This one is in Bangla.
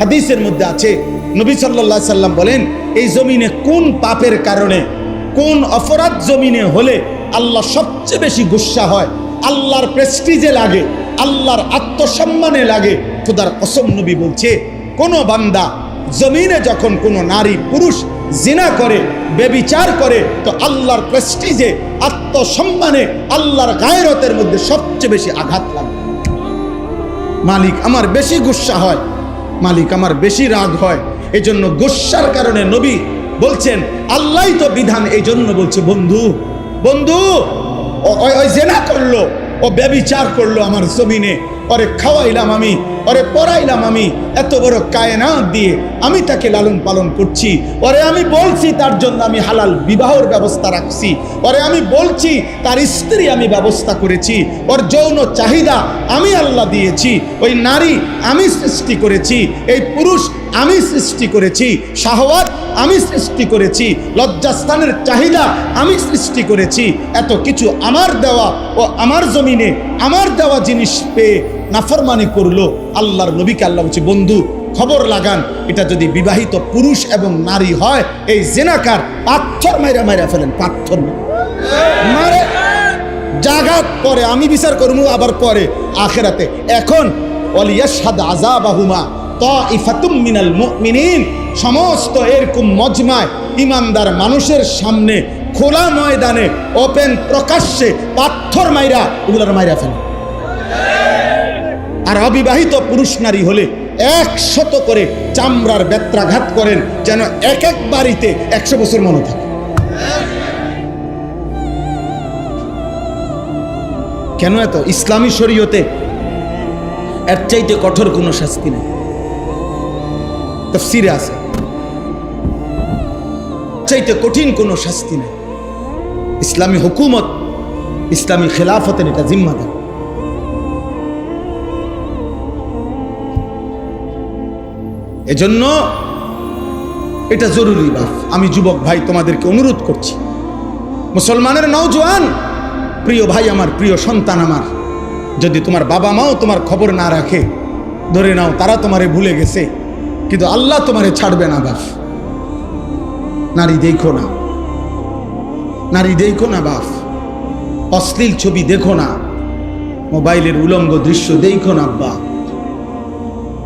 হাদিসের মধ্যে আছে, নবী সাল্লাহ সাল্লাম বলেন, এই জমিনে কোন পাপের কারণে, কোন অপরাধ জমিনে হলে আল্লাহ সবচেয়ে বেশি গুসা হয়, আল্লাহর প্রেস্টিজে লাগে, আল্লাহর আত্মসম্মানে লাগে, খোদার কসম নবী বলছে, কোন বান্দা জমিনে যখন কোনো নারী পুরুষ জিনা করে, বেবিচার করে, তো আল্লাহর প্রেস্টিজে আত্মসম্মানে আল্লাহর গায়রতের মধ্যে সবচেয়ে বেশি আঘাত লাগে। মালিক, আমার বেশি গুসা হয় মালিক, আমার বেশি রাগ হয়। এই জন্য গুসার কারণে নবী বলছেন আল্লাহ তো বিধান এই জন্য বলছে, বন্ধু বন্ধু জেনা করল। ও ব্যবিচার করল আমার জমিনে। ওরে খাওয়াইলাম আমি, ওরে পড়াইলাম আমি, এত বড় কায়নাত দিয়ে আমি তাকে লালন পালন করছি। ওরে আমি বলছি তার জন্য আমি হালাল বিবাহর ব্যবস্থা রাখছি। ওরে আমি বলছি তার স্ত্রী আমি ব্যবস্থা করেছি। ওর যৌন চাহিদা আমি আল্লাহ দিয়েছি। ওই নারী আমি সৃষ্টি করেছি। এই পুরুষ আমি সৃষ্টি করেছি, শাহওয়াত আমি সৃষ্টি করেছি, লজ্জাস্থানের চাহিদা আমি সৃষ্টি করেছি। এত কিছু আমার দেওয়া ও আমার জমিনে আমার দেওয়া জিনিস পেয়ে নাফরমানি করল আল্লাহর নবীকে। আল্লাহ বলছে, বন্ধু, খবর লাগান, এটা যদি বিবাহিত পুরুষ এবং নারী হয়, এই জেনাকার পাথর মাইরা মাইরা ফেলেন, পাথর মারে, জাগাত পরে আমি বিচার করব আবার পরে আখেরাতে। এখন অলিয়া অলিয়াসাদ আজাবাহুমা সমস্ত এরকম মজমায় ইমানদার মানুষের সামনে খোলা ময়দানে, ওপেন প্রকাশ্যে পাথর মাইরা ওগুলোর মাইরা ফেলে। আর অবিবাহিত পুরুষ নারী হলে একশত করে চামড়ার ব্যত্রাঘাত করেন যেন এক এক বাড়িতে একশো বছর মনে থাকে। কেন এত? ইসলামী শরীয়তে এর চাইতে কঠোর কোনো শাস্তি নেই। তফসিরে আছে। চাইতে কঠিন কোনো শাস্তি নেই। ইসলামী হুকুমত, ইসলামী খেলাফতের এটা জিম্মাদার এজন্য এটা জরুরি বাপ। আমি যুবক ভাই, তোমাদেরকে অনুরোধ করছি। মুসলমানের নওজোয়ান, প্রিয় ভাই আমার, প্রিয় সন্তান আমার, যদি তোমার বাবা মাও তোমার খবর না রাখে, ধরে নাও তারা তোমারে ভুলে গেছে। কিন্তু আল্লাহ তোমারে ছাড়বে না, বাপ। নারী দেখো না। নারী দেখো না, বাপ। অশ্লীল ছবি দেখো না। মোবাইলের উলঙ্গ দৃশ্য দেখো না আব্বা